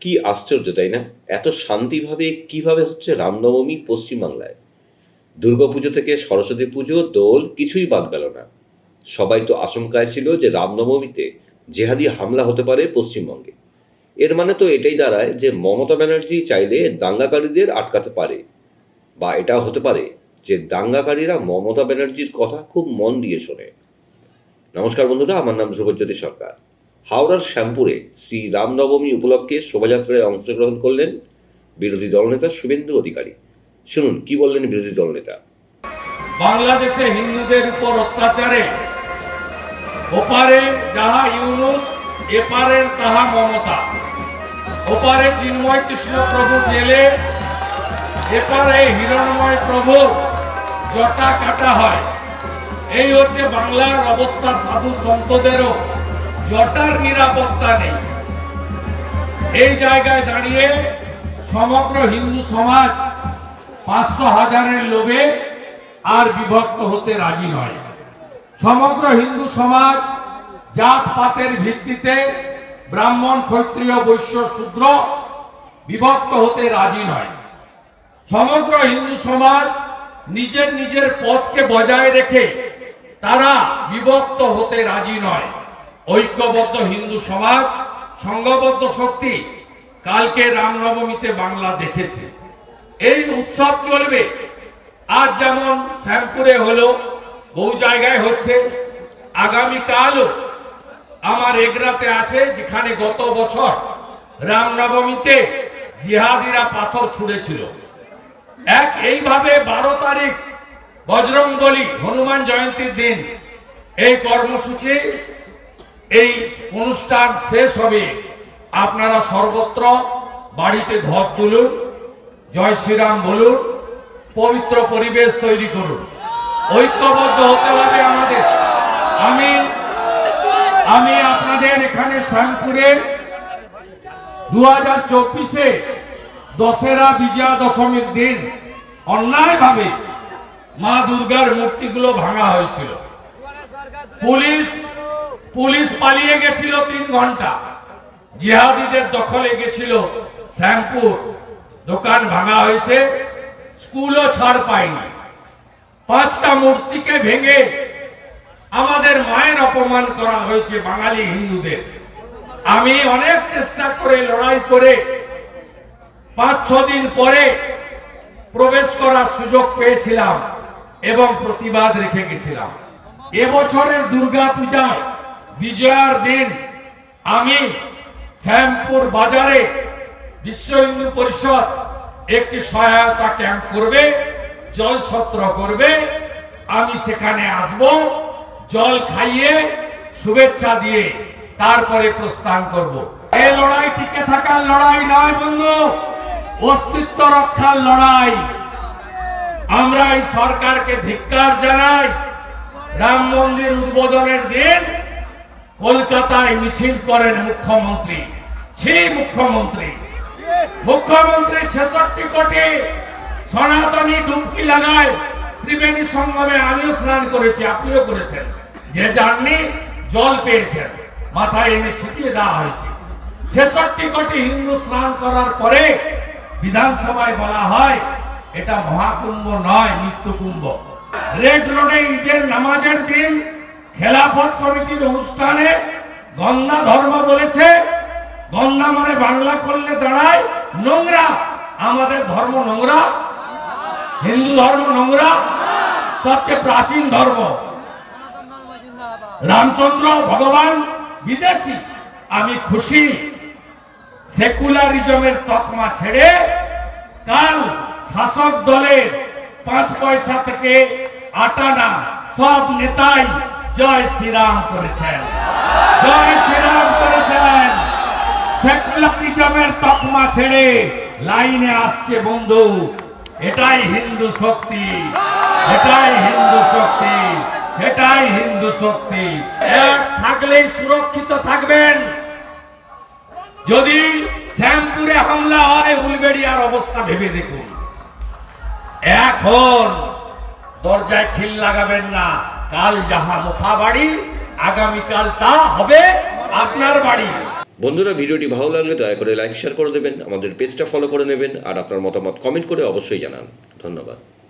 কি আশ্চর্য, তাই না? এত শান্তিভাবে কীভাবে হচ্ছে রামনবমী পশ্চিমবাংলায়? দুর্গাপুজো থেকে সরস্বতী পুজো, দোল, কিছুই বাদ গেল না। সবাই তো আশঙ্কায় ছিল যে রামনবমীতে জেহাদি হামলা হতে পারে পশ্চিমবঙ্গে। এর মানে তো এটাই দাঁড়ায় যে মমতা ব্যানার্জি চাইলে দাঙ্গাকারীদের আটকাতে পারে। বা এটাও হতে পারে যে দাঙ্গাকারীরা মমতা ব্যানার্জির কথা খুব মন দিয়ে শোনে। নমস্কার বন্ধুরা, আমার নাম ধ্রুবজ্যোতি সরকার। হাওড়ার শ্যামপুরে শ্রী রামনবমী উপলক্ষে শোভাযাত্রায় অংশগ্রহণ করলেন বিরোধী দলনেতা শুভেন্দু অধিকারী। শুনুন, কি বললেন বিরোধী দলনেতা? বাংলাদেশে হিন্দুদের উপর অত্যাচারে ওপারে যাহা ইউনুস এপারের তাহা মমতা। ওপারে চিন্ময় কৃষ্ণ প্রভু জেলে, এপারে হিরণময় প্রভু জটা কাটা হয়। এই হচ্ছে বাংলার অবস্থা সাধু সন্তদেরও জটার নিরাপত্তা নেই। এই জায়গায় দাঁড়িয়ে সমগ্র হিন্দু সমাজ পাঁচশো হাজারের লোভে আর বিভক্ত হতে রাজি নয়। সমগ্র হিন্দু সমাজ জাত পাতের ভিত্তিতে ব্রাহ্মণ, ক্ষত্রিয়, বৈশ্য, শূদ্র বিভক্ত হতে রাজি নয়। সমগ্র হিন্দু সমাজ নিজের নিজের পথকে বজায় রেখে তারা বিভক্ত হতে রাজি নয়। ঐক্যবদ্ধ হিন্দু সমাজ, সংঘবদ্ধ শক্তি কালকে রামনবমীতে বাংলা দেখেছে। এই উৎসব চলবে। আজ যেমন শ্যামপুরে হলো, বহু জায়গায় হচ্ছে। আগামীকালও আমার এগরাতে আছে, যেখানে গত বছর রামনবমীতে জিহাদিরা পাথর ছুঁড়েছিল। এক এইভাবে বারো তারিখ বজরং বলি হনুমান জয়ন্তীর দিন। এই কর্মসূচি এই অনুষ্ঠান শেষ হবে। আপনারা সর্বত্র বাড়িতে ধস তুলুন, জয় শ্রীরাম বলুন, পবিত্র পরিবেশ তৈরি করুন। ঐক্যবদ্ধ হতে হবে আমাদের। আমি আমি আপনাদের এখানে শ্যামপুরে দু হাজার চব্বিশে দশেরা বিজয়া দশমীর দিন অন্যায়ভাবে মা দুর্গার মূর্তিগুলো ভাঙা হয়েছিল। পুলিশ পুলিশ পালিয়ে গেছিল তিন ঘণ্টা। জিহাদিদের দখলে গেছিল শ্যামপুর। দোকান ভাঙা হয়েছে, স্কুলও ছাড় পায়নি। পাঁচটা মূর্তিকে ভেঙে আমাদের মায়ের অপমান করা হয়েছে বাঙালি হিন্দুদের। আমি অনেক চেষ্টা করে লড়াই করে পাঁচ, ছ দিন পরে প্রবেশ করার সুযোগ পেয়েছিলাম এবং প্রতিবাদ রেখে গেছিলাম। এবছরের দুর্গা পূজায় বিজয়ার দিন আমি শ্যামপুর বাজারে বিশ্ব হিন্দু পরিষদ একটি সহায়তা ক্যাম্প করবে, জল ছত্র করবে। আমি সেখানে আসব, জল খাইয়ে শুভেচ্ছা দিয়ে তারপরে প্রস্থান করব। এই লড়াই টিকে থাকার লড়াই নয় বন্ধু, অস্তিত্ব রক্ষার লড়াই। আমরা এই সরকারকে ধিক্কার জানাই, রাম মন্দির উদ্বোধনের দিন কলকাতায় মিছিল করেন মুখ্যমন্ত্রী। সেই মুখ্যমন্ত্রী। মুখ্যমন্ত্রী ছেষট্টি কোটি সনাতনী ডুবকি লাগায় ত্রিবেণী সঙ্গমে আমিও স্নান করেছি, আপনিও করেছেন। যে যাননি, জল পেয়েছেন। মাথায় এনে ছিটিয়ে দেওয়া হয়েছে। ছেষট্টি কোটি হিন্দু স্নান করার পরে বিধানসভায় বলা হয়, এটা মহাকুম্ভ নয় মৃত্যুকুম্ভ রেড রোডে ঈদের নামাজের দিন খেলাফত কমিটির অনুষ্ঠানে গঙ্গা ধর্ম বলেছে। গঙ্গা মানে বাংলা করলে দাঁড়ায়, নোংরা। আমাদের ধর্ম নোংরা। হিন্দু ধর্ম নোংরা। সবচেয়ে প্রাচীন ধর্ম। রামচন্দ্র ভগবান বিদেশি। আমি খুশি। সেকুলারিজমের তকমা ছেড়ে কাল শাসক দলের পাঁচ পয়সা থেকে আটানা সব নেতাই জয় শ্রীরাম করেছেন। জয় শ্রীরাম করেছেন। সেকুলারিজমের তকমা ছেড়ে লাইনে আসছে বন্ধু। এটাই হিন্দু শক্তি। এটাই হিন্দু শক্তি। এটাই হিন্দু শক্তি। এক থাকলেই সুরক্ষিত থাকবেন। যদি শ্যামপুরে হামলা হয়, উলবেড়িয়ার অবস্থা ভেবে দেখুন। এখন দরজায় খিল লাগাবেন না। কাল যাহা মোথা বাড়ি, আগামীকাল তা হবে আপনার বাড়ি। বন্ধুরা, ভিডিওটি ভালো লাগলে দয়া করে লাইক শেয়ার করে দেবেন, আমাদের পেজটা ফলো করে নেবেন, আর আপনার মতামত কমেন্ট করে অবশ্যই জানান। ধন্যবাদ।